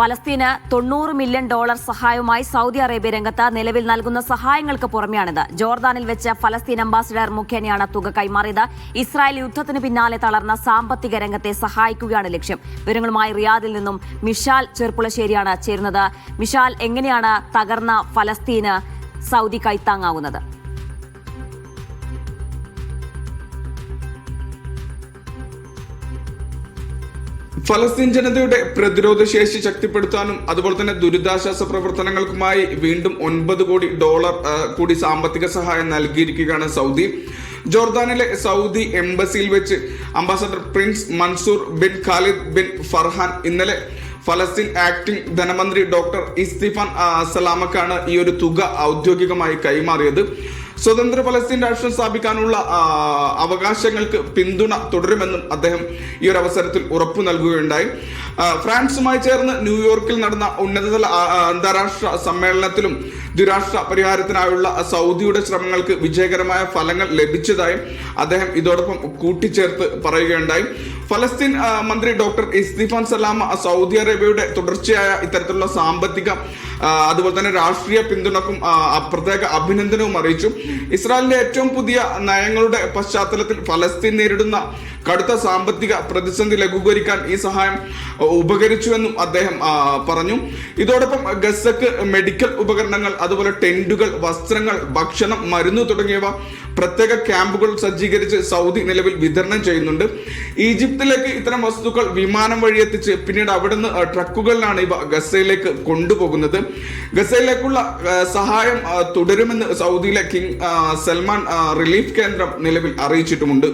ഫലസ്തീന് തൊണ്ണൂറ് million dollar സഹായവുമായി Saudi Arabia രംഗത്ത് നിലവിൽ നൽകുന്ന സഹായങ്ങൾക്ക് പുറമെയാണിത്. ജോർദാനിൽ വെച്ച് ഫലസ്തീൻ അംബാസിഡർ മുഖേനയാണ് തുക കൈമാറിയത്. ഇസ്രായേൽ യുദ്ധത്തിന് പിന്നാലെ തളർന്ന സാമ്പത്തിക രംഗത്തെ സഹായിക്കുകയാണ് ലക്ഷ്യം. വിവരങ്ങളുമായി റിയാദിൽ നിന്നും മിഷാൽ ചെർപ്പുളശ്ശേരിയാണ് ചേരുന്നത്. മിഷാൽ എങ്ങനെയാണ് തകർന്ന ഫലസ്തീന് സൗദി കൈത്താങ്ങാവുന്നത്? ഫലസ്തീൻ ജനതയുടെ പ്രതിരോധ ശേഷി ശക്തിപ്പെടുത്താനും അതുപോലെ തന്നെ ദുരിതാശ്വാസ പ്രവർത്തനങ്ങൾക്കുമായി വീണ്ടും ഒൻപത് കോടി ഡോളർ കൂടി സാമ്പത്തിക സഹായം നൽകിയിരിക്കുകയാണ് സൗദി. ജോർദാനിലെ സൗദി എംബസിയിൽ വെച്ച് ambassador Prince Mansour bin Khalid bin Farhan ഇന്നലെ ഫലസ്തീൻ ആക്ടിംഗ് ധനമന്ത്രി ഡോക്ടർ ഇസ്തിഫാൻ സലാമക്കാണ് ഈ ഒരു തുക ഔദ്യോഗികമായി കൈമാറിയത്. സ്വതന്ത്ര ഫലസ്തീൻ രാഷ്ട്രം സ്ഥാപിക്കാനുള്ള അവകാശങ്ങൾക്ക് പിന്തുണ തുടരുമെന്നും അദ്ദേഹം ഈ ഒരു അവസരത്തിൽ ഉറപ്പു നൽകുകയുണ്ടായി. ഫ്രാൻസുമായി ചേർന്ന് ന്യൂയോർക്കിൽ നടന്ന ഉന്നതതല അന്താരാഷ്ട്ര സമ്മേളനത്തിലും ദുരാഷ്ട്ര പരിഹാരത്തിനായുള്ള സൗദിയുടെ ശ്രമങ്ങൾക്ക് വിജയകരമായ ഫലങ്ങൾ ലഭിച്ചതായും അദ്ദേഹം ഇതോടൊപ്പം കൂട്ടിച്ചേർത്ത് പറയുകയുണ്ടായി. ഫലസ്തീൻ മന്ത്രി ഡോക്ടർ ഇസ്തിഫാൻ സലാമ സൗദി അറേബ്യയുടെ തുടർച്ചയായ ഇത്തരത്തിലുള്ള സാമ്പത്തിക അതുപോലെ തന്നെ രാഷ്ട്രീയ പിന്തുണക്കും പ്രത്യേക അഭിനന്ദനവും അറിയിച്ചു. ഇസ്രായേലിന്റെ ഏറ്റവും പുതിയ നയങ്ങളുടെ പശ്ചാത്തലത്തിൽ ഫലസ്തീൻ നേരിടുന്ന കടുത്ത സാമ്പത്തിക പ്രതിസന്ധി ലഘൂകരിക്കാൻ ഈ സഹായം ഉപകരിച്ചുവെന്നും അദ്ദേഹം പറഞ്ഞു. ഇതോടൊപ്പം ഗസക്ക് മെഡിക്കൽ ഉപകരണങ്ങൾ അതുപോലെ ടെന്റുകൾ വസ്ത്രങ്ങൾ ഭക്ഷണം മരുന്ന് തുടങ്ങിയവ പ്രത്യേക ക്യാമ്പുകൾ സജ്ജീകരിച്ച് സൗദി നിലവിൽ വിതരണം ചെയ്യുന്നുണ്ട്. ഈജിപ്തിലേക്ക് ഇത്തരം വസ്തുക്കൾ വിമാനം വഴി എത്തിച്ച് പിന്നീട് അവിടുന്ന് ട്രക്കുകളിലാണ് ഇവ ഗസയിലേക്ക് കൊണ്ടുപോകുന്നത്. ഗസയിലേക്കുള്ള സഹായം തുടരുമെന്ന് സൗദിയിലെ കിങ് സൽമാൻ റിലീഫ് കേന്ദ്രം നിലവിൽ അറിയിച്ചിട്ടുമുണ്ട്.